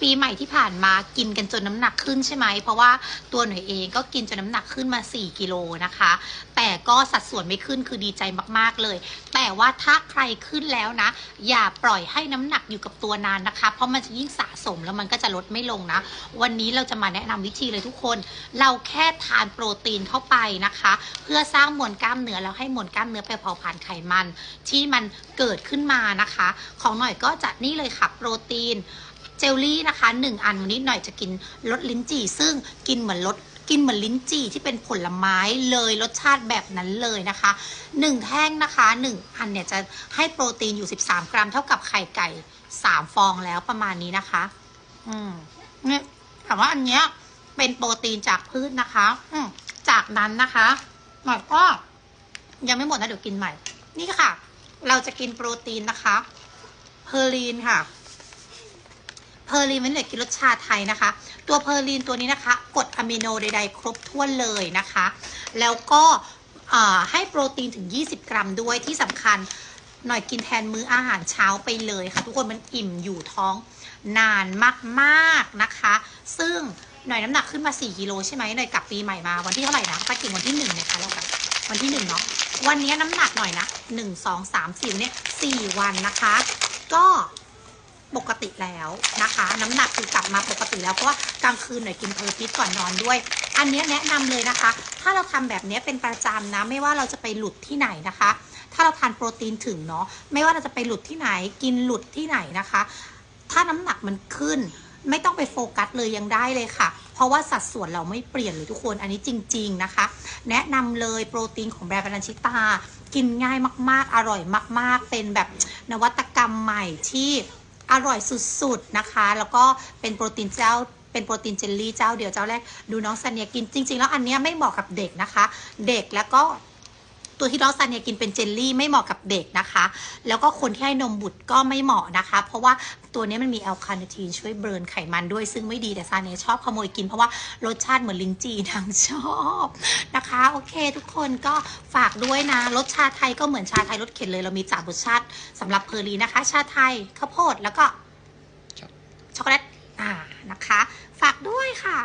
ปีใหม่ที่ผ่านมากินกันจนน้ำหนักขึ้นใช่ไหม เพราะว่าตัวหน่อยเองก็กินจนน้ำหนักขึ้นมา 4 กิโลนะคะ แต่ก็สัดส่วนไม่ขึ้นคือดีใจมากๆเลย แต่ว่าถ้าใครขึ้นแล้วนะ อย่าปล่อยให้น้ำหนักอยู่กับตัวนานนะคะ เพราะมันจะยิ่งสะสมแล้วมันก็จะลดไม่ลงนะ วันนี้เราจะมาแนะนำวิธีเลยทุกคน เราแค่ทานโปรตีนเข้าไปนะคะ เพื่อสร้างมวลกล้ามเนื้อแล้วให้มวลกล้ามเนื้อไปเผาผลาญไขมัน ที่มันเกิดขึ้นมานะคะ ของหน่อยก็จะนี่เลยค่ะโปรตีน เจลลี่นะคะหนึ่งอันวันนี้หน่อยจะกินรสลิ้นจี่ ซึ่งกินเหมือนรสกินเหมือนลิ้นจี่ที่เป็นผลไม้เลยรสชาติแบบนั้นเลยนะคะหนึ่งแท่งนะคะหนึ่งอันเนี่ยจะให้โปรตีนอยู่ 13 กรัม เท่ากับไข่ไก่ 3 ฟองแล้วประมาณนี้นะคะ อืมเนี่ยถามว่าอันเนี้ยเป็นโปรตีนจากพืชนะคะ อืมจากนั้นนะคะหน่อยก็ยังไม่หมดนะเดี๋ยวกินใหม่ นี่ค่ะ เราจะกินโปรตีนนะคะเพอรีนค่ะ เพอร์ลีนมันเหลือกินรสชาไทยนะคะ ตัวเพอร์ลีนตัวนี้นะคะกรดอะมิโนใดๆ ครบถ้วนเลยนะคะ แล้วก็ให้โปรตีนถึง 20 กรัมด้วยที่สำคัญหน่อยกินแทนมื้ออาหารเช้าไปเลยค่ะ ทุกคนมันอิ่มอยู่ท้องนานมากๆนะคะ ซึ่งหน่อยน้ำหนักขึ้นมา 4 กิโลใช่ไหมหน่อยกลับปีใหม่มาวันที่เท่าไหร่นะไปกิ่งวันที่หนึ่งเนี่ยค่ะเรากลับวันที่หนึ่งเนาะวันนี้น้ำหนักหน่อยนะหนึ่งสองสามสี่เนี่ยสี่วันนะคะ ก็ ปกติแล้วนะคะ น้ำหนักคือกลับมาปกติแล้วเพราะว่ากลางคืนหน่อยกินเพอร์พิษก่อนนอนด้วย อันนี้แนะนำเลยนะคะ ถ้าเราทำแบบนี้เป็นประจำนะ ไม่ว่าเราจะไปหลุดที่ไหนนะคะ ถ้าเราทานโปรตีนถึงเนาะไม่ว่าเราจะไปหลุดที่ไหน กินหลุดที่ไหนนะคะ ถ้าน้ำหนักมันขึ้น ไม่ต้องไปโฟกัสเลยยังได้เลยค่ะ เพราะว่าสัดส่วนเราไม่เปลี่ยนเลยทุกคนอันนี้จริง ๆนะคะ แนะนำเลยโปรตีนของแบรนด์บานันชิตา กินง่ายมาก ๆ อร่อยมาก ๆ เป็นแบบนวัตกรรมใหม่ที่ อร่อยสุดๆนะคะ แล้วก็เป็นโปรตีนเจ้าเป็นโปรตีนเจลลี่เจ้าเดียวเจ้าแรก ดูน้องซันเนียกินจริง ๆ แล้วอันเนี้ยไม่เหมาะกับเด็กนะคะ เด็กแล้วก็ ตัวที่น้องซันเนียกินเป็นเจลลี่ไม่เหมาะกับเด็กนะคะ แล้วก็คนที่ให้นมบุตรก็ไม่เหมาะนะคะ เพราะว่าตัวนี้มันมีแอลคาเนทีนช่วยเบิร์นไขมันด้วยซึ่งไม่ดีแต่ซาเนียชอบขโมยกินเพราะว่ารสชาติเหมือนลิ้นจี่นางชอบนะคะ โอเค ทุกคนก็ฝากด้วยนะรสชาไทยก็เหมือนชาไทยรสเข็นเลยเรามีสามรสชาติสำหรับเพอร์ลีนะคะ ชาไทยข้าวโพดแล้วก็ครับช็อกโกแลตอ่านะคะ ฝากด้วยค่ะ